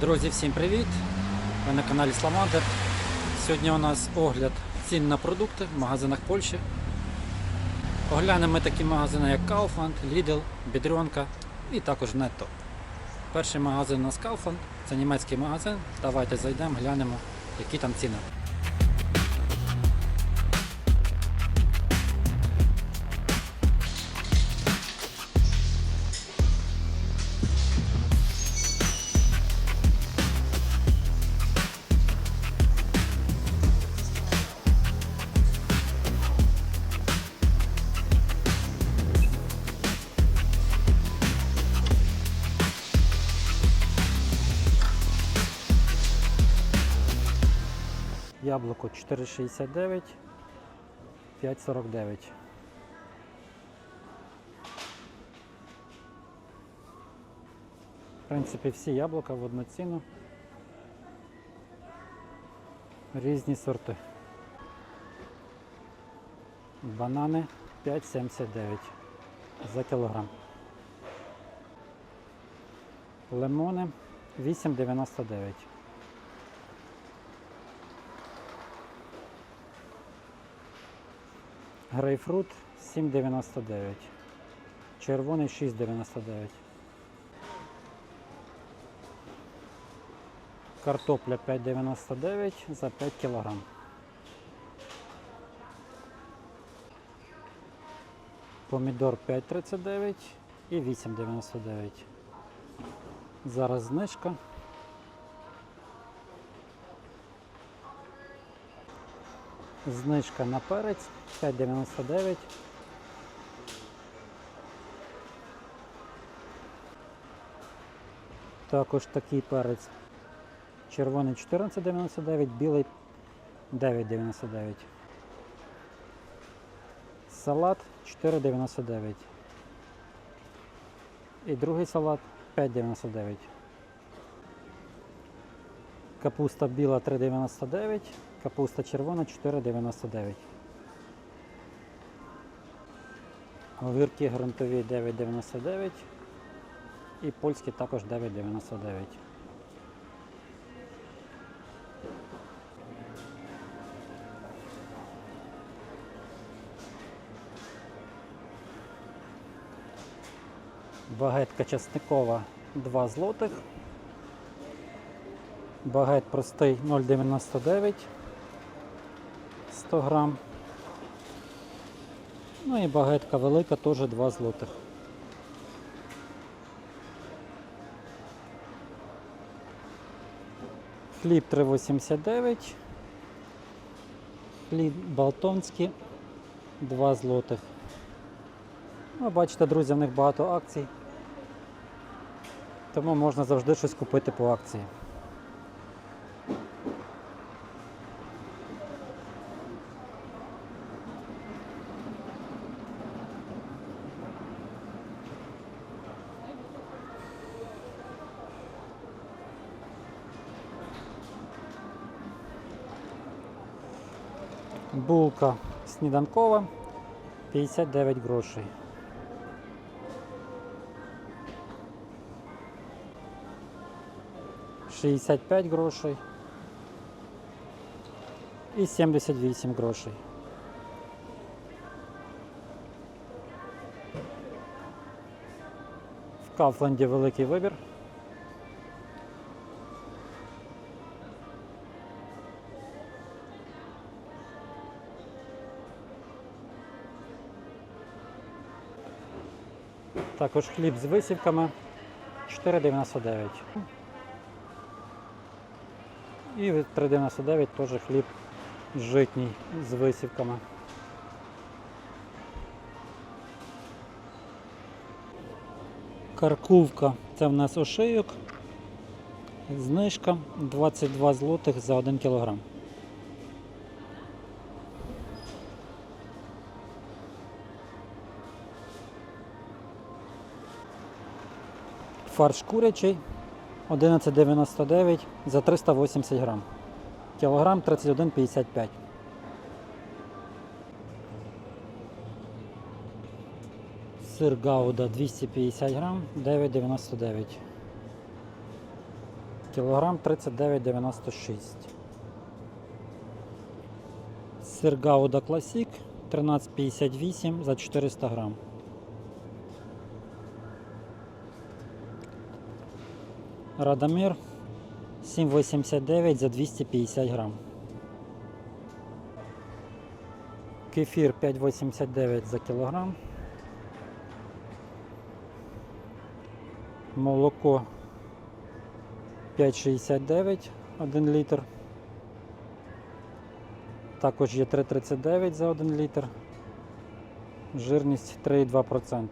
Друзі, всім привіт! Ви на каналі Сламандер. Сьогодні у нас огляд цін на продукти в магазинах Польщі. Оглянемо ми такі магазини, як Kaufland, Lidl, Бідрюнка і також Netto. Перший магазин у нас Kaufland, це німецький магазин. Давайте зайдемо, глянемо, які там ціни. Яблуко 4,69, 5,49. В принципі, всі яблука в одну ціну. Різні сорти. Банани 5,79 за кілограм. Лимони 8,99. Грейпфрут 7,99. Червоний 6,99. Картопля 5,99 за 5 кг. Помідор 5,39 і 8,99. Зараз знижка. Знижка на перець 5,99. Також такий перець. Червоний 14,99, білий 9,99. Салат 4,99. І другий салат 5,99. Капуста біла 3,99, капуста червона 4,99. Огірки грунтові 9,99 і польські також 9,99. Багетка часникова 2 злотих. Багет простий 0,99 100 грам. Ну і багетка велика теж 2 злотих. Хліб 3,89. Хліб Балтонський 2 злотих. Ну, бачите, друзі, в них багато акцій. Тому можна завжди щось купити по акції. Булка сніданкова 59 грошей. Шістдесят п'ять грошей і 78 грошей. В Кафленді великий вибір. Також хліб з висівками 4,99. І 3,99 теж хліб житній з висівками. Каркувка це в нас ошийок. Знижка 22 злотих за 1 кілограм. Фарш курячий 11,99 за 380 грам. Кілограм 31,55. Сир Гауда 250 грам, 9,99. Кілограм 39,96. Сир Гауда Класік 13,58 за 400 грам. Радомир 7,89 за 250 грам. Кефір 5,89 за кілограм. Молоко 5,69 1 літр. Також є 3,39 за 1 літр. Жирність 3,2%.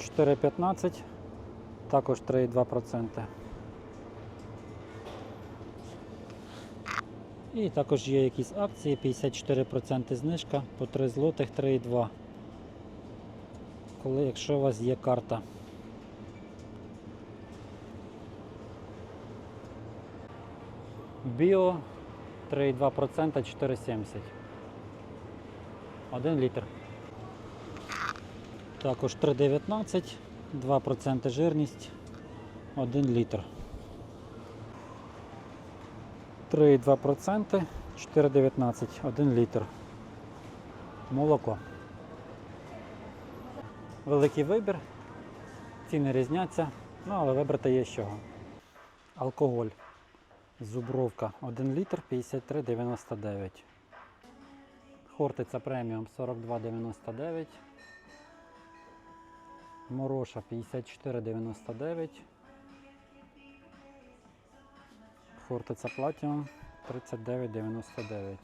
4,15, також 3,2%. І також є якісь акції, 54% знижка по 3 злотих 3,2. Коли якщо у вас є карта. Біо 3,2% 4,70. 1 літр. Також 3,19, 2% жирність, 1 літр. 3,2%, 4,19, 1 літр. Молоко. Великий вибір. Ціни різняться, ну але вибрати є з чого. Алкоголь. Зубровка 1 літр 53,99. Хортиця преміум 42,99. Мороша 54,99. Хортиця Platinum 39,99.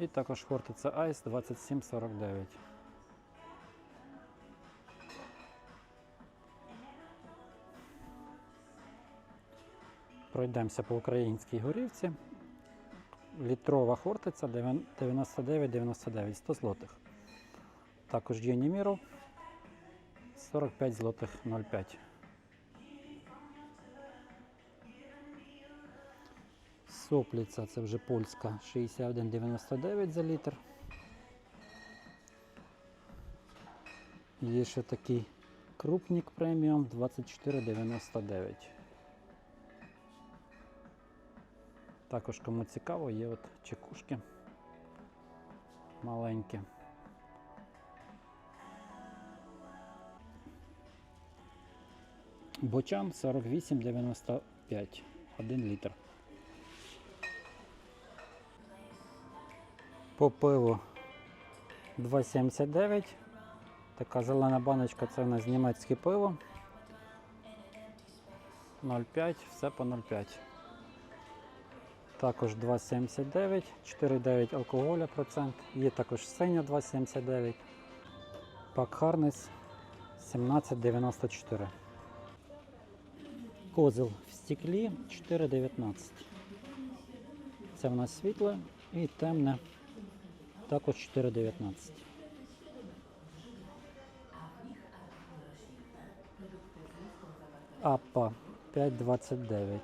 І також Хортиця Ice 27,49. Пройдемося по українській горівці. Літрова хортиця 99,99 100 злотих. Також є Німіров 45 злотих 0,5. Сопліця це вже польська 61,99 за літр. Є ще такий крупник преміум 24,99. Також кому цікаво, є от чекушки маленькі. Бочам 48,95 1 літр. По пиву 2,79. Така зелена баночка це у нас німецьке пиво. 0,5, все по 0,5. Також 2,79, 4,9 алкоголя процент. Є також синя 2,79. Пак Харнес 17,94. Козел в стеклі 4,19. Це в нас світле і темне. Також 4,19. Апа 5,29.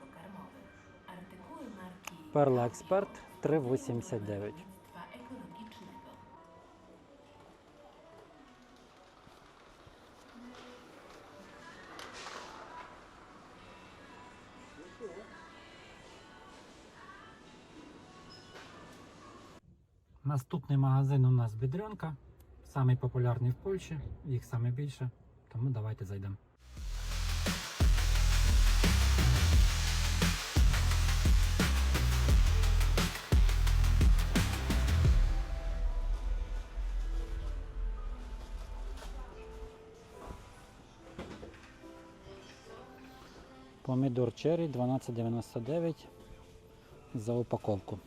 pokarmowy. Artykuły Перла Експерт 3,89. Наступний магазин у нас Бідрянка. Самий популярний в Польщі, їх саме більше. Тому давайте зайдемо. Помідор черрі 12,99 за упаковку.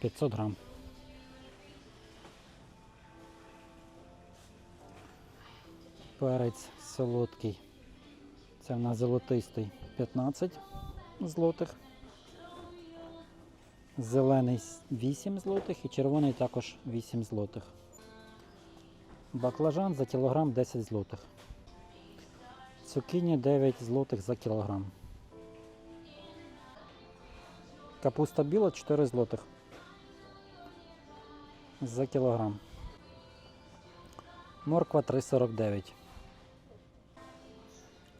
500 грам. Перець солодкий. Це в нас золотистий 15 злотих. Зелений 8 злотих і червоний також 8 злотих. Баклажан за кілограм 10 злотих. Цукіні 9 злотих за кілограм. Капуста біла 4 злотих. за кілограм. Морква 3,49.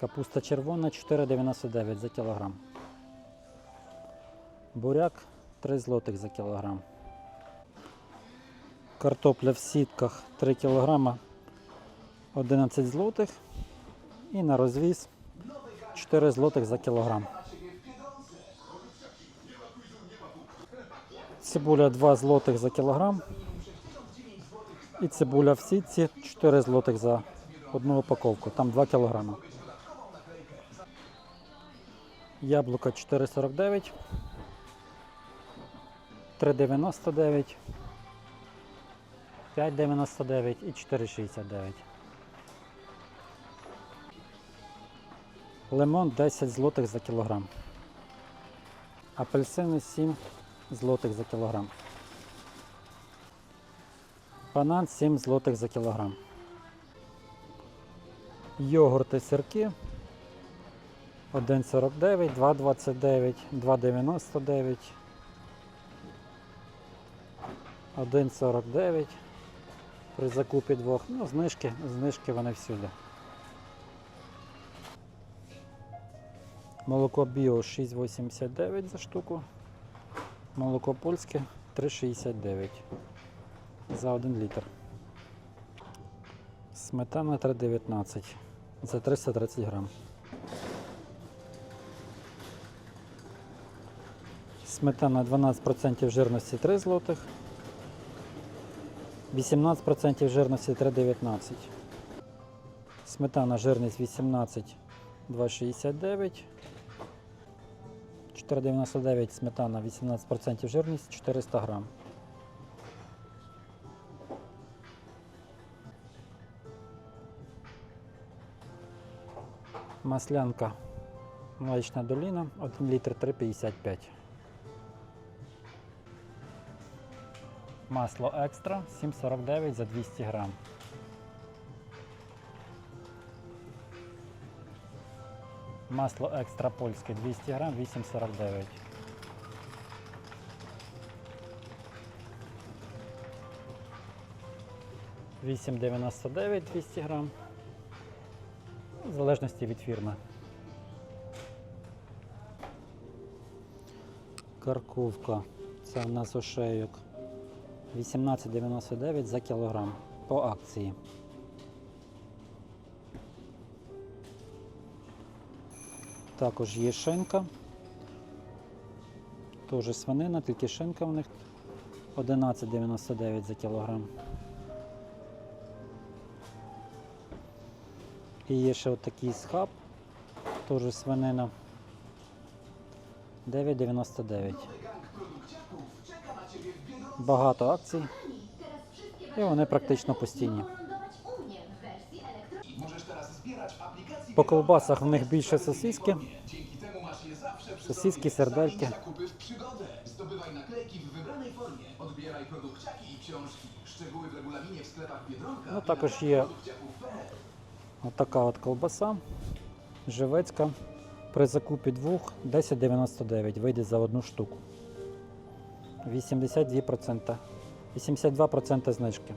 Капуста червона 4,99 за кілограм. Буряк 3 злотих за кілограм. Картопля в сітках 3 кілограма 11 злотих. І на розвіз 4 злотих за кілограм. Цибуля 2 злотих за кілограм. І цибуля в сітці 4 злотих за одну упаковку. Там 2 кілограма. Яблука 4,49. 3,99. 5,99 і 4,69. Лимон 10 злотих за кілограм. Апельсини 7 злотих за кілограм. Банан 7 злотих за кілограм. Йогурти сирки 1,49, 2,29, 2,99, 1,49 при закупі двох. Ну, знижки, знижки вони всюди. Молоко біо 6,89 за штуку. Молоко польське 3,69 за 1 літр. Сметана 3,19 за 330 грам. Сметана 12% жирності 3 злотих. 18% жирності 3,19. Сметана жирність 18 2,69. 4,99 сметана 18% жирність 400 грам. Маслянка Млечна доліна 1 літр 3,55. Масло екстра 7,49 за 200 грам. Масло екстра польське 200 грам 8,49. Вісім дев'яносто дев'ять 200 грам. В залежності від фірми. Карковка. Це у нас ошейок. 18,99 за кілограм по акції. Також є шинка. Теж свинина, тільки шинка в них 11,99 за кілограм. І є ще отакий схаб, теж свинина 9,99. Багато акцій. І вони практично постійні. По ковбасах в них більше сосиски. Сосиски, сердельки. Zdobywaj. Ну, також є отака от ковбаса. Живецька. При закупі двох 10,99 вийде за одну штуку. 82%. 82% знижки.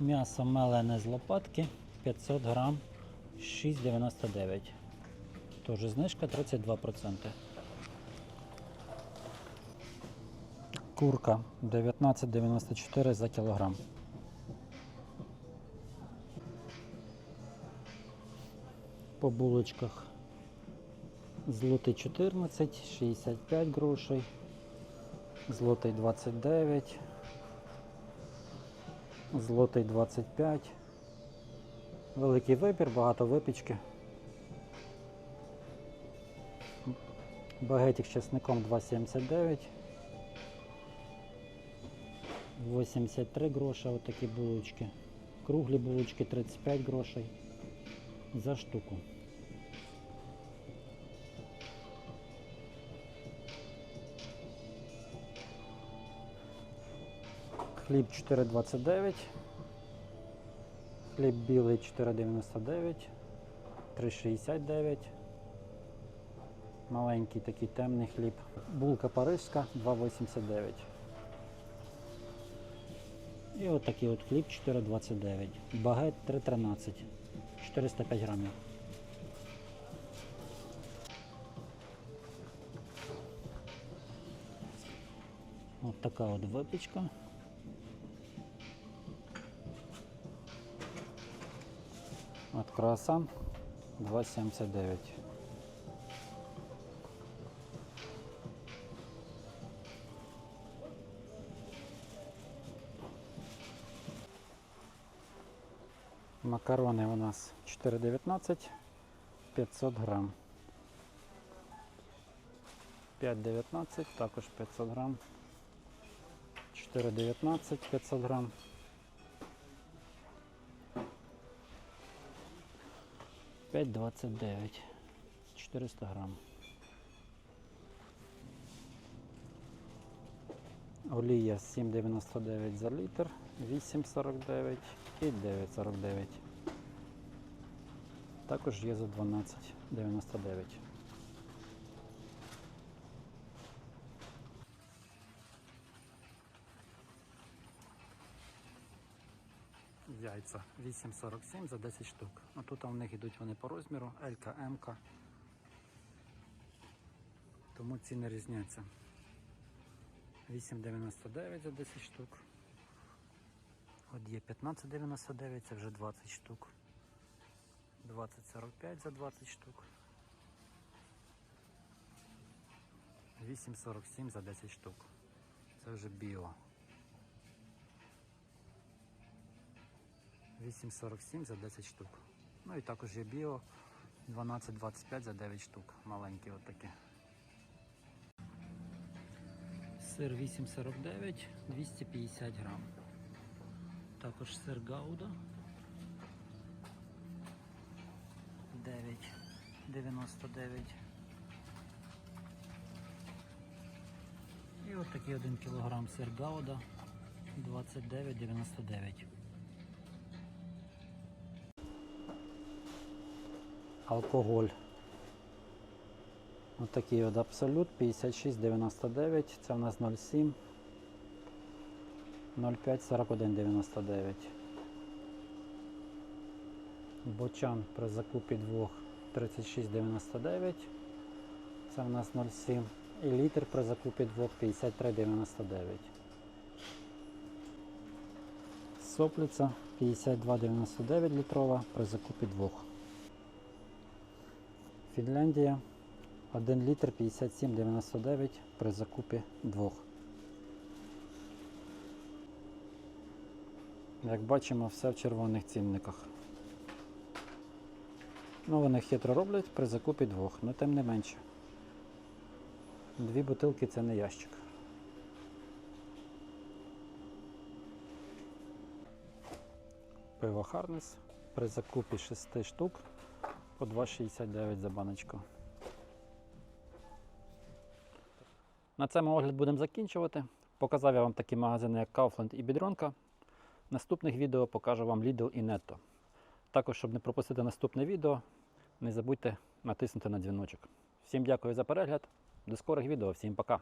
М'ясо мелене з лопатки 500 грам 6,99. Теж знижка 32%. Курка 19,94 за кілограм. По булочках злотий 14, 65 грошей, злотий 29, злотий 25. Великий вибір, багато випічки. Багетик з чесником 2,79. 83 гроша, вот такі булочки. Круглі булочки 35 грошей за штуку. Хліб 4,29. Хліб білий 4,99. 3,69. Маленький такий темний хліб. Булка парижська 2,89. І от такий от хліб 4,29. Багет 3,13. 405 грамів. От така от випічка. От круасан 2,79. Макарони у нас 4,19 500 грам. 5,19 також 500 грам. 4,19 500 грам. П'ять двадцять дев'ять. 400 грам. Олія 7,99 за літр, 8,49 і 9,49. Також є за 12,99. Яйця 8,47 за 10 штук. А тут у них йдуть вони по розміру L, М. Тому ціни різняться. 8,99 за 10 штук. От є 15,99, це вже 20 штук. 20,45 за 20 штук. 8,47 за 10 штук. Це вже біо. 8,47 за 10 штук. Ну і також є біо 12,25 за 9 штук. Маленькі от такі. Сир 8,49, 250 грам. Також сир Гауда 9,99. І от такий 1 кілограм сир Гауда 29,99. Алкоголь. Ось такий от абсолют 56,99. Це в нас 0,7. 0,5 41,99. Бочан при закупі двох 36,99. Це в нас 0,7. І літр при закупі двох 53,99. Соплиця 52,99 літрова при закупі двох. Фінляндія 1 літр 57,99 при закупі двох. Як бачимо, все в червоних цінниках. Ну, вони хитро роблять при закупі двох, але тим не менше. Дві бутилки це не ящик. Пиво Харнес при закупі 6 штук по 2,69 за баночку. На цьому огляд будемо закінчувати. Показав я вам такі магазини, як Kaufland і Бідронка. Наступних відео покажу вам Lidl і Netto. Також, щоб не пропустити наступне відео, не забудьте натиснути на дзвіночок. Всім дякую за перегляд. До скорих відео, всім пока!